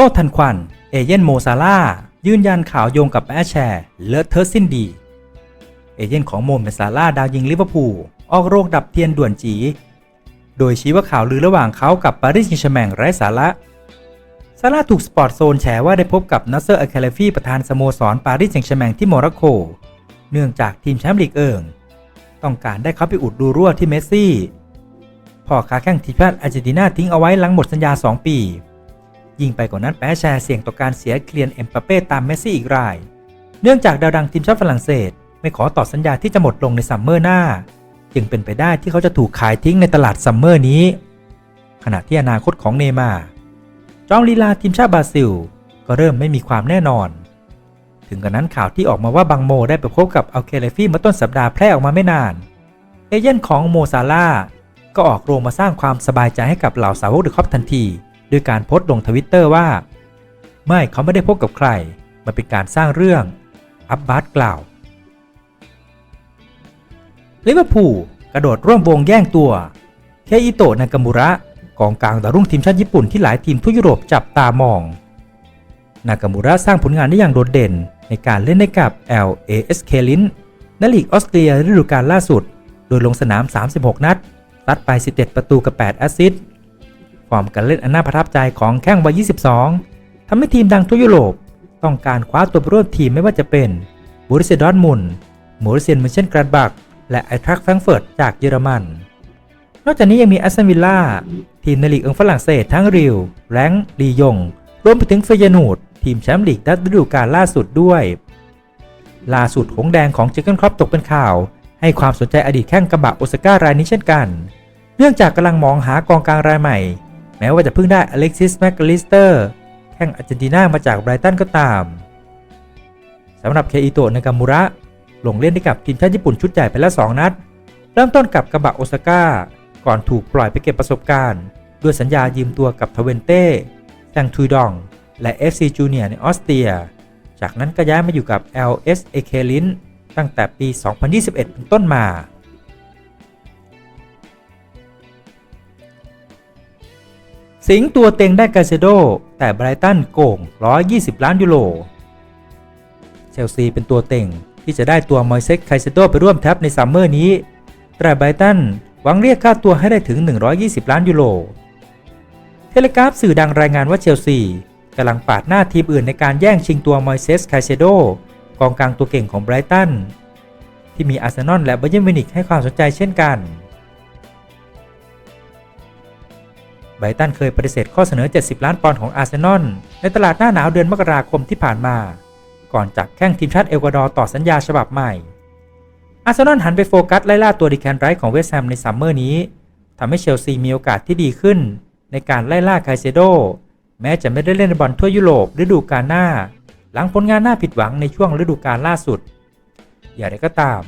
โต้ทันควัน เอเย่นโมซาล่า ยืนยันข่าวโยงกับแอชแชร์เลอะเทอะสิ้นดี เอเย่นของโมเมซาล่าดาวยิงลิเวอร์พูลออกโรงดับเทียนด่วนจี โดยชี้ว่าข่าวลือระหว่างเขากับปารีสแซงแชแมงไร้สาระซาร่าถูกสปอร์ตโซนแฉว่าได้พบกับนัสเซอร์อัลเลฟีประธานสโมสรปารีสแซงต์แชร์แมงที่โมร็อกโก เนื่องจากทีมแชมป์ลีกเอิงต้องการได้เขาไปอุดดูรั่วที่เมสซี่พ่อค้าแข่งทีมชาติอาร์เจนตินาทิ้งเอาไว้หลังหมดสัญญา 2 ปี ยิ่งไปกว่านั้นแปะแชร์เสี่ยงต่อการเสียเคลียนเอ็มปาเป้ตามเมสซี่อีกราย เนื่องจากดาวดังทีมชาติฝรั่งเศส ไม่ขอต่อสัญญาที่จะหมดลงในซัมเมอร์หน้า จึงเป็นไปได้ที่เขาจะถูกขายทิ้งในตลาดซัมเมอร์นี้ ขณะที่อนาคตของเนมาจอมลีลาทีมชาติบราซิล ก็เริ่มไม่มีความแน่นอน ถึงกระนั้นข่าวที่ออกมาว่าบังโมได้ไปพบกับอัลเคเลฟี่เมื่อต้นสัปดาห์แพร่ออกมาไม่นาน เอเย่นของโมซาร่าก็ออกโรงมาสร้างความสบายใจให้กับเหล่าสาวกเดอะคอปทันที ด้วยการโพสต์ลงทวิตเตอร์ว่า ไม่เขาไม่ได้พบกับใคร มันเป็นการสร้างเรื่อง อับบาร์กล่าวลิเวอร์พูลกระโดดร่วมวงแย่งตัว เคอิโตะนากามุระกองกลางดาวรุ่งทีมชาติญี่ปุ่นที่หลายทีมทั่วยุโรปจับตามอง นากามูระสร้างผลงานได้อย่างโดดเด่นในการเล่นให้กับ LASK ลินนลีกออสเตรียฤดูกาลล่าสุด โดยลงสนาม 36 นัด ตัดไป 17 ประตูกับ 8 แอสซิสต์ ฟอร์มการเล่นอันน่าประทับใจของแข้งวัย 22 ทำให้ทีมดังทั่วยุโรป ต้องการคว้าตัวร่วมทีมไม่ว่าจะเป็นบูริเซดอร์ทมุนมูริเซียนมิเชนกราดบัก และไอทรักแฟรงเฟิร์ตจากเยอรมัน นอกจากนี้ยังมีแอสตันวิลล่าทีมในลีกเอิงฝรั่งเศสทั้งริว แรงลียง รวมไปถึงเฟยนูดทีมแชมป์ลีกดัดฤดูกาลล่าสุดด้วย ล่าสุดหงแดงของเจเกนครอปตกเป็นข่าว ให้ความสนใจอดีตแข้งกระบะโอซาก้ารายนี้เช่นกัน เนื่องจากกำลังมองหากองกลางรายใหม่ แม้ว่าจะเพิ่งได้อเล็กซิสแมคลิสเตอร์แข้งอาร์เจนตินามาจากไบรตันก็ตามสำหรับเคอิโตะนากามูระ ลงเล่นให้กับทีมชาติญี่ปุ่นชุดใหญ่ไปแล้ว 2 นัด เริ่มต้นกับกระบะโอซาก้า ก่อนถูกปล่อยไปเก็บประสบการณ์ ด้วยสัญญายืมตัวกับทเวนเต้แซงทุยดอง และ FC Junior ในออสเตรีย จากนั้นก็ย้ายมาอยู่กับ LSAK ลินตั้งแต่ปี 2021 เป็นต้นมา สิงตัวเต็งได้กาเซโด แต่ไบรตันโกง120 ล้านยูโร เชลซีเป็นตัวเต็งที่จะได้ตัวมอยเซ็กไคเซโดไปร่วมแท็บในซัมเมอร์นี้ แต่ไบรตันหวังเรียกค่าตัวให้ได้ถึง 120 ล้านยูโร เทเลกราฟสื่อดังรายงานว่าเชลซีกำลังปาดหน้าทีมอื่นในการแย่งชิงตัวมอยเซสไคเซโดกองกลางตัวเก่งของไบรตันที่มีอาร์เซนอลและเบอร์เยนมิวนิกให้ความสนใจเช่นกัน ไบตันเคยปฏิเสธข้อเสนอ 70 ล้านปอนด์ของอาร์เซนอลในตลาดหน้าหนาวเดือนมกราคมที่ผ่านมา ก่อนจากแข้งทีมชาติเอกวาดอร์ต่อสัญญาฉบับใหม่ อาร์เซนอลหันไปโฟกัสไล่ล่าตัวดิแคนไรท์ของเวสต์แฮมในซัมเมอร์นี้ทำให้เชลซีมีโอกาสที่ดีขึ้น ในการไล่ล่าไคเซโด แม้จะไม่ได้เล่นบอลทั่วยุโรปฤดูกาลหน้า หลังผลงานน่าผิดหวังในช่วงฤดูกาลล่าสุด อย่างไรก็ตาม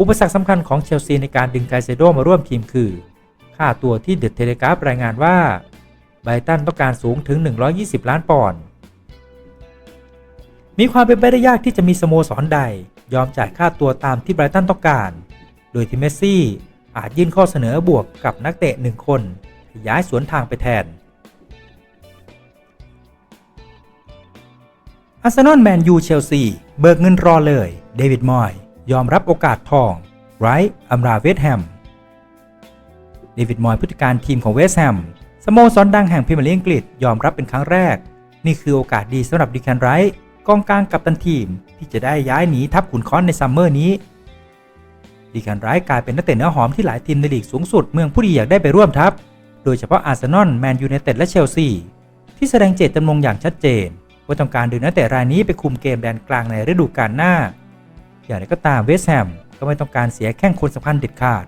อุปสรรคสำคัญของเชลซีในการดึงไคเซโดมาร่วมทีมคือ ค่าตัวที่เดอะเทเลกราฟรายงานว่าไบรตันต้องการสูงถึง 120 ล้านปอนด์มีความเป็นไปได้ยากที่จะมีสโมสรใด ยอมจ่ายค่าตัวตามที่ไบรตันต้องการ โดยที่เมสซี่อาจยื่นข้อเสนอบวกกับนักเตะหนึ่งคนย้ายสวนทางไปแทน อาร์เซนอลแมนยูเชลซี เบิกเงินรอเลย เดวิดมอย ยอมรับโอกาสทอง ไรท์อัมราเวสแฮม เดวิดมอยผู้จัดการทีมของเวสต์แฮมสโมสรดังแห่งพรีเมียร์ลีกอังกฤษยอมรับเป็นครั้งแรก นี่คือโอกาสดีสำหรับดิแคนไรท์กองกลางกัปตันทีม ที่จะได้ย้ายหนีทัพขุนค้อนในซัมเมอร์นี้ดิแคนไรท์กลายเป็นนักเตะเนื้อหอมที่หลายทีมในลีกสูงสุดเมืองผู้ดีอยากได้ไปร่วมทัพ โดยเฉพาะอาร์เซนอลแมนยูไนเต็ดและเชลซีที่แสดงเจตจำนงอย่างชัดเจนว่าต้องการดึงนักเตะรายนี้ไปคุมเกมแดนกลางในฤดูกาลหน้า อย่างไรก็ตามเวสแฮมก็ไม่ต้องการเสียแข้งคนสำคัญเด็ดขาด